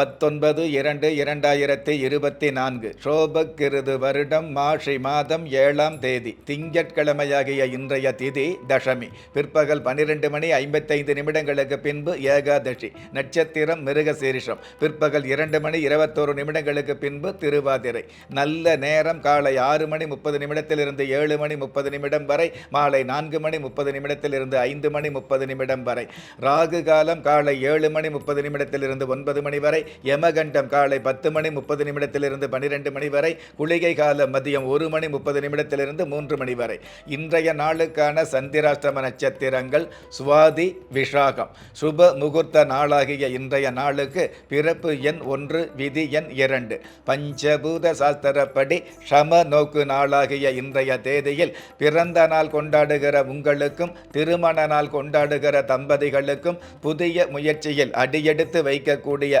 பத்தொன்பது இரண்டு இரண்டாயிரத்தி இருபத்தி நான்கு சோபக்கிருது வருடம் மாஷி மாதம் ஏழாம் தேதி திங்கட்கிழமையாகிய இன்றைய திதி தசமி. பிற்பகல் பன்னிரெண்டு மணி ஐம்பத்தைந்து நிமிடங்களுக்கு பின்பு ஏகாதசி நட்சத்திரம் மிருகசீரிஷம். பிற்பகல் இரண்டு மணி இருபத்தோரு நிமிடங்களுக்கு பின்பு திருவாதிரை. நல்ல நேரம் காலை ஆறு மணி முப்பது நிமிடத்திலிருந்து ஏழு மணி முப்பது நிமிடம் வரை மாலை நான்கு மணி முப்பது நிமிடத்திலிருந்து ஐந்து மணி முப்பது நிமிடம் வரை. ராகு காலம் காலை ஏழு மணி முப்பது நிமிடத்திலிருந்து ஒன்பது மணி வரை யமகண்டம் காலை பத்து மணி முப்பது நிமிடத்திலிருந்து பன்னிரெண்டு மணி வரை குளிகை காலம் மதியம் ஒரு மணி முப்பது நிமிடத்திலிருந்து மூன்று மணி வரை. இன்றைய நாளுக்கான சந்திராஷ்டம நட்சத்திரங்கள் சுவாதி விஷாகம். சுப முகூர்த்த நாளாகிய இன்றைய நாளுக்கு பிறப்பு எண் ஒன்று விதி எண் இரண்டு. பஞ்சபூத சாஸ்திரப்படி சம நோக்கு நாளாகிய இன்றைய தேதியில் பிறந்த நாள் கொண்டாடுகிற உங்களுக்கும் திருமண நாள் கொண்டாடுகிற தம்பதிகளுக்கும் புதிய முயற்சியில் அடியெடுத்து வைக்கக்கூடிய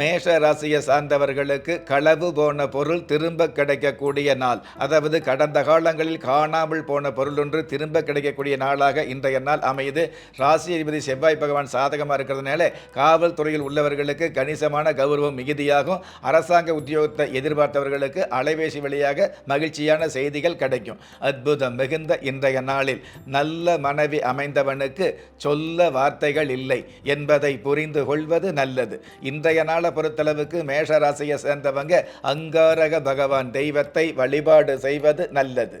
மேஷ ராசியை சார்ந்தவர்களுக்கு களவு போன பொருள் திரும்ப கிடைக்கக்கூடிய நாள். அதாவது கடந்த காலங்களில் காணாமல் போன பொருள் ஒன்று திரும்ப கிடைக்கக்கூடிய நாளாக இன்றைய நாள் அமையுது. ராசி அதிபதி செவ்வாய் பகவான் சாதகமாக இருக்கிறதுனால காவல்துறையில் உள்ளவர்களுக்கு கணிசமான கௌரவம் மிகுதியாகும். அரசாங்க உத்தியோகத்தை எதிர்பார்த்தவர்களுக்கு அலைபேசி வழியாக மகிழ்ச்சியான செய்திகள் கிடைக்கும். அற்புதம் மிகுந்த இன்றைய நாளில் நல்ல மனைவி அமைந்தவனுக்கு சொல்ல வார்த்தைகள் இல்லை என்பதை புரிந்து கொள்வது நல்லது. இன்றைய நாள் பொறுத்தளவுக்கு மேஷ ராசியை சேர்ந்தவங்க அங்காரக பகவான் தெய்வத்தை வழிபாடு செய்வது நல்லது.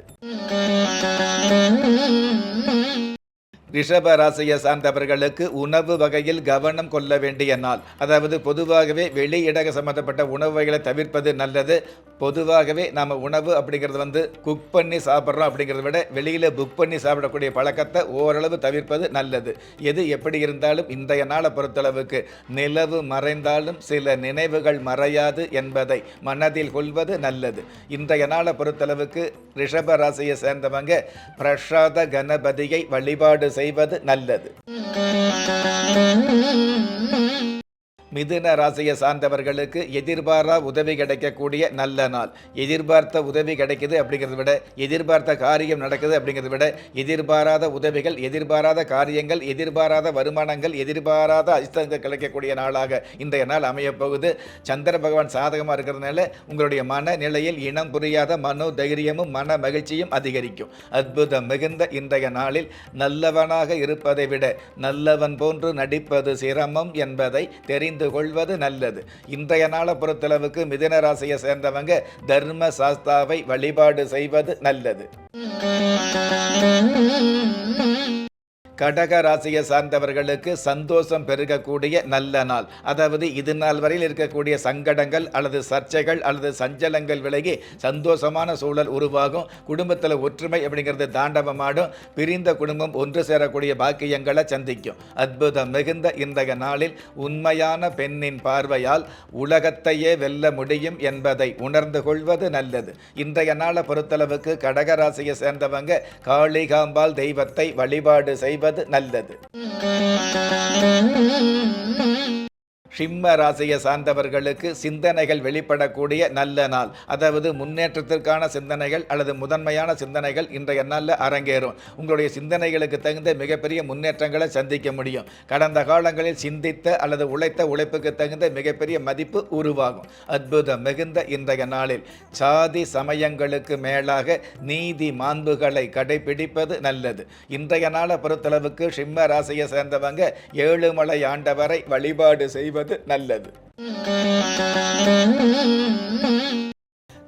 ரிஷப ராசியை சார்ந்தவர்களுக்கு உணவு வகையில் கவனம் கொள்ள வேண்டிய நாள். அதாவது பொதுவாகவே வெளியிடக சம்மந்தப்பட்ட உணவு வகைகளை தவிர்ப்பது நல்லது. பொதுவாகவே நாம் உணவு அப்படிங்கிறது வந்து குக் பண்ணி சாப்பிட்றோம் அப்படிங்கிறத விட வெளியில் புக் பண்ணி சாப்பிடக்கூடிய பழக்கத்தை ஓரளவு தவிர்ப்பது நல்லது. எது எப்படி இருந்தாலும் இன்றைய நாளை பொறுத்தளவுக்கு நிலவு மறைந்தாலும் சில நினைவுகள் மறையாது என்பதை மனதில் கொள்வது நல்லது. இன்றைய நாளை பொறுத்தளவுக்கு ரிஷப ராசியை சேர்ந்தவங்க பிரசாத கணபதியை வழிபாடு செய்வது நல்லது. மிதுன ராசியை சார்ந்தவர்களுக்கு எதிர்பாரா உதவி கிடைக்கக்கூடிய நல்ல நாள். எதிர்பார்த்த உதவி கிடைக்குது அப்படிங்கிறத விட எதிர்பார்த்த காரியம் நடக்குது அப்படிங்கிறத விட எதிர்பாராத உதவிகள் எதிர்பாராத காரியங்கள் எதிர்பாராத வருமானங்கள் எதிர்பாராத அதிர்ஷ்டங்கள் கிடைக்கக்கூடிய நாளாக இன்றைய நாள் அமையப்போகுது. சந்திர பகவான் சாதகமாக இருக்கிறதுனால உங்களுடைய மனநிலையில் இனம் புரியாத மனோ தைரியமும் மன மகிழ்ச்சியும் அதிகரிக்கும். அற்புதம் மிகுந்த இன்றைய நாளில் நல்லவனாக இருப்பதை விட நல்லவன் போன்று நடிப்பது சிரமம் என்பதை தெரிந்து கொள்வது நல்லது. இன்றைய நாளை பொறுத்தளவுக்கு மிதின ராசியை சேர்ந்தவங்க தர்ம சாஸ்தாவை வழிபாடு செய்வது நல்லது. கடக ராசியை சார்ந்தவர்களுக்கு சந்தோஷம் பெருகக்கூடிய நல்ல நாள். அதாவது இது நாள் வரையில் இருக்கக்கூடிய சங்கடங்கள் அல்லது சர்ச்சைகள் அல்லது சஞ்சலங்கள் விலகி சந்தோஷமான சூழல் உருவாகும். குடும்பத்தில் ஒற்றுமை அப்படிங்கிறது தாண்டவமாடும். பிரிந்த குடும்பம் ஒன்று சேரக்கூடிய பாக்கியங்களை சந்திக்கும். அற்புதம் மிகுந்த இன்றைய நாளில் உண்மையான பெண்ணின் பார்வையால் உலகத்தையே வெல்ல முடியும் என்பதை உணர்ந்து கொள்வது நல்லது. இன்றைய நாளை பொறுத்தளவுக்கு கடக ராசியை சேர்ந்தவங்க காளிகாம்பாள் தெய்வத்தை வழிபாடு செய்வது நல்லது. சிம்ம ராசியை சார்ந்தவர்களுக்கு சிந்தனைகள் வெளிப்படக்கூடிய நல்ல நாள். அதாவது முன்னேற்றத்திற்கான சிந்தனைகள் அல்லது முதன்மையான சிந்தனைகள் இன்றைய நாளில் அரங்கேறும். உங்களுடைய சிந்தனைகளுக்கு தகுந்த மிகப்பெரிய முன்னேற்றங்களை சந்திக்க முடியும். கடந்த காலங்களில் சிந்தித்த அல்லது உழைத்த உழைப்புக்கு தகுந்த மிகப்பெரிய மதிப்பு உருவாகும். அற்புதம் மிகுந்த இன்றைய நாளில் சாதி சமயங்களுக்கு மேலாக நீதி மாண்புகளை கடைபிடிப்பது நல்லது. இன்றைய நாளை பொறுத்தளவுக்கு சிம்ம ராசியை சேர்ந்தவங்க ஏழுமலை ஆண்டவரை வழிபாடு செய்வது நல்லது.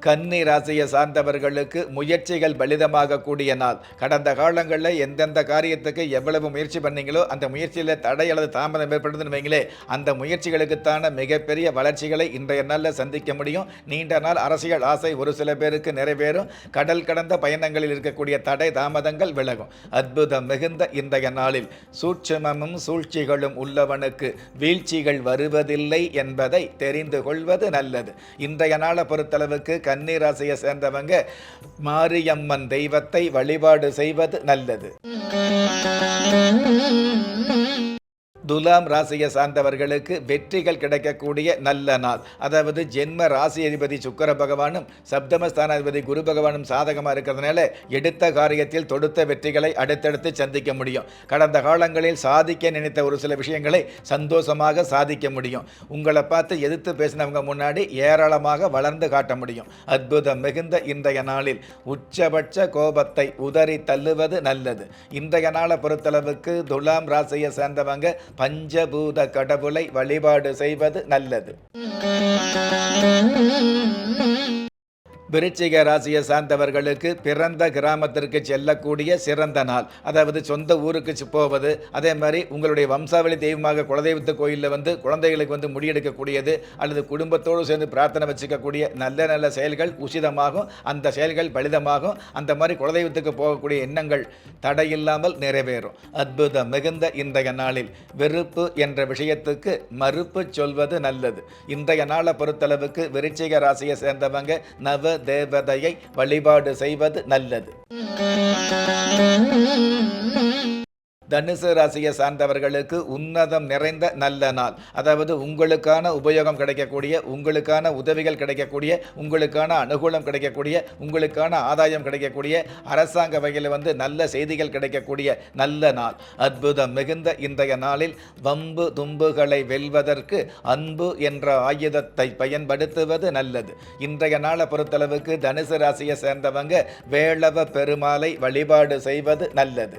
கன்னி ராசியை சார்ந்தவர்களுக்கு முயற்சிகள் பலிதமாக கூடிய நாள். கடந்த காலங்களில் எந்தெந்த காரியத்துக்கு எவ்வளவு முயற்சி பண்ணீங்களோ அந்த முயற்சியில் தடை அல்லது தாமதம் ஏற்படுதுன்னு வைங்களே அந்த முயற்சிகளுக்குத்தான மிகப்பெரிய வளர்ச்சிகளை இன்றைய நாளில் சந்திக்க முடியும். நீண்ட நாள் அரசியல் ஆசை ஒரு சில பேருக்கு நிறைவேறும். கடல் கடந்த பயணங்களில் இருக்கக்கூடிய தடை தாமதங்கள் விலகும். அற்புதம் மிகுந்த இன்றைய நாளில் சூட்சமமும் சூழ்ச்சிகளும் உள்ளவனுக்கு வீழ்ச்சிகள் வருவதில்லை என்பதை தெரிந்து கொள்வது நல்லது. இன்றைய நாளை பொறுத்தளவுக்கு கன்னி சேர்ந்தவங்க மாரியம்மன் தெய்வத்தை வழிபாடு செய்வது நல்லது. துலாம் ராசியை சார்ந்தவர்களுக்கு வெற்றிகள் கிடைக்கக்கூடிய நல்ல நாள். அதாவது ஜென்ம ராசி அதிபதி சுக்கர பகவானும் சப்தமஸ்தானாதிபதி குரு பகவானும் சாதகமாக இருக்கிறதுனால எடுத்த காரியத்தில் தொடுத்த வெற்றிகளை அடுத்தடுத்து சந்திக்க முடியும். கடந்த காலங்களில் சாதிக்க நினைத்த ஒரு சில விஷயங்களை சந்தோஷமாக சாதிக்க முடியும். உங்களை பார்த்து எதிர்த்து பேசினவங்க முன்னாடி ஏராளமாக வளர்ந்து காட்ட முடியும். அற்புதம் மிகுந்த இன்றைய நாளில் உச்சபட்ச கோபத்தை உதறி தள்ளுவது நல்லது. இன்றைய நாளை பொறுத்தளவுக்கு துலாம் ராசியை சேர்ந்தவங்க பஞ்சபூத கடவுளை வழிபாடு செய்வது நல்லது. விருச்சிக ராசியை சார்ந்தவர்களுக்கு பிறந்த கிராமத்திற்கு செல்லக்கூடிய சிறந்த நாள். அதாவது சொந்த ஊருக்கு போவது. அதே மாதிரி உங்களுடைய வம்சாவளி தெய்வமாக குலதெய்வத்து கோயிலில் வந்து குழந்தைகளுக்கு வந்து முடியெடுக்கக்கூடியது அல்லது குடும்பத்தோடு சேர்ந்து பிரார்த்தனை வச்சுக்கக்கூடிய நல்ல நல்ல செயல்கள் உசிதமாகும். அந்த செயல்கள் பலிதமாகும். அந்த மாதிரி குலதெய்வத்துக்கு போகக்கூடிய எண்ணங்கள் தடையில்லாமல் நிறைவேறும். அற்புதம் மிகுந்த இன்றைய நாளில். வெறுப்பு என்ற விஷயத்துக்கு மறுப்பு சொல்வது நல்லது. இன்றைய நாளை பொறுத்தளவுக்கு விருச்சிக ராசியை சேர்ந்தவங்க நவ தேவதையை வழிபாடு செய்வது நல்லது. தனுசு ராசியை சார்ந்தவர்களுக்கு உன்னதம் நிறைந்த நல்ல நாள். அதாவது உங்களுக்கான உபயோகம் கிடைக்கக்கூடிய உங்களுக்கான உதவிகள் கிடைக்கக்கூடிய உங்களுக்கான அனுகூலம் கிடைக்கக்கூடிய உங்களுக்கான ஆதாயம் கிடைக்கக்கூடிய அரசாங்க வகையில் வந்து நல்ல செய்திகள் கிடைக்கக்கூடிய நல்ல நாள். அற்புதம் மிகுந்த இன்றைய நாளில் வம்பு தும்புகளை வெல்வதற்கு அன்பு என்ற ஆயுதத்தை பயன்படுத்துவது நல்லது. இன்றைய நாளை பொறுத்தளவுக்கு தனுசு ராசியை சேர்ந்தவங்க வேளவ பெருமாளை வழிபாடு செய்வது நல்லது.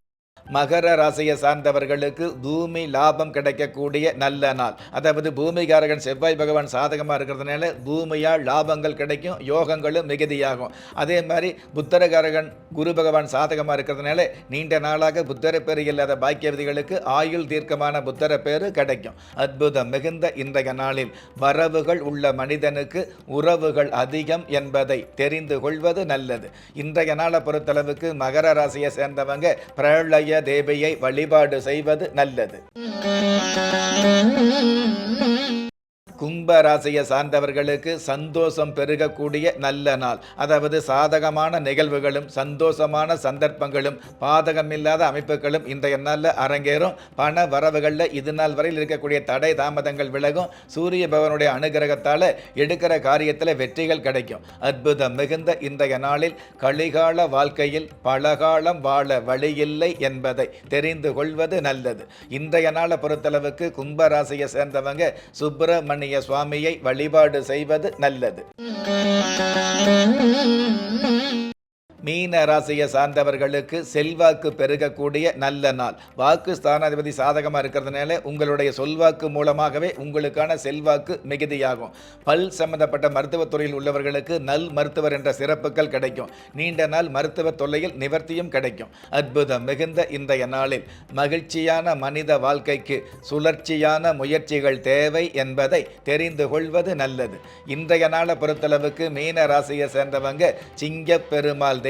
மகர ராசியை சார்ந்தவர்களுக்கு பூமி லாபம் கிடைக்கக்கூடிய நல்ல நாள். அதாவது பூமிகாரகன் செவ்வாய் பகவான் சாதகமாக இருக்கிறதுனால பூமியால் லாபங்கள் கிடைக்கும் யோகங்களும் மிகுதியாகும். அதே மாதிரி புத்தரகாரகன் குரு பகவான் சாதகமாக இருக்கிறதுனால நீண்ட நாளாக புத்தர பேர் இல்லாத பாக்கியவதிகளுக்கு ஆயுள் தீர்க்கமான புத்தர பேரு கிடைக்கும். அற்புதம் மிகுந்த இன்றைய நாளில் வரவுகள் உள்ள மனிதனுக்கு உறவுகள் அதிகம் என்பதை தெரிந்து கொள்வது நல்லது. இன்றைய நாளை பொறுத்தளவுக்கு மகர ராசியை சேர்ந்தவங்க பிரளய தேவியை வழிபாடு செய்வது நல்லது. கும்ப ராசியை சார்ந்தவர்களுக்கு சந்தோஷம் பெருகக்கூடிய நல்ல நாள். அதாவது சாதகமான நிகழ்வுகளும் சந்தோஷமான சந்தர்ப்பங்களும் பாதகமில்லாத அமைப்புகளும் இன்றைய நாளில் அரங்கேறும். பண வரவுகளில் இது நாள் வரையில் இருக்கக்கூடிய தடை தாமதங்கள் விலகும். சூரிய பகவனுடைய அனுகிரகத்தால் எடுக்கிற காரியத்தில் வெற்றிகள் கிடைக்கும். அற்புதம் மிகுந்த இன்றைய நாளில் கலிகால வாழ்க்கையில் பலகாலம் வாழ வழியில்லை என்பதை தெரிந்து கொள்வது நல்லது. இன்றைய நாளை பொறுத்தளவுக்கு கும்பராசியை சேர்ந்தவங்க சுப்பிரமணிய சுவாமியை வழிபாடு செய்வது நல்லது. மீன ராசியை சார்ந்தவர்களுக்கு செல்வாக்கு பெருகக்கூடிய நல்ல நாள். வாக்கு ஸ்தானாதிபதி சாதகமாக இருக்கிறதுனால உங்களுடைய சொல்வாக்கு மூலமாகவே உங்களுக்கான செல்வாக்கு மிகுதியாகும். பல் சம்பந்தப்பட்ட மருத்துவத்துறையில் உள்ளவர்களுக்கு நல் மருத்துவர் என்ற சிறப்புகள் கிடைக்கும். நீண்ட நாள் மருத்துவ தொல்லையில் நிவர்த்தியும் கிடைக்கும். அற்புதம் மிகுந்த இன்றைய நாளில் மகிழ்ச்சியான மனித வாழ்க்கைக்கு சுழற்சியான முயற்சிகள் தேவை என்பதை தெரிந்து கொள்வது நல்லது. இன்றைய நாளை பொறுத்தளவுக்கு மீன ராசியை சேர்ந்தவங்க சிங்கப்பெருமாள்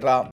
ராம்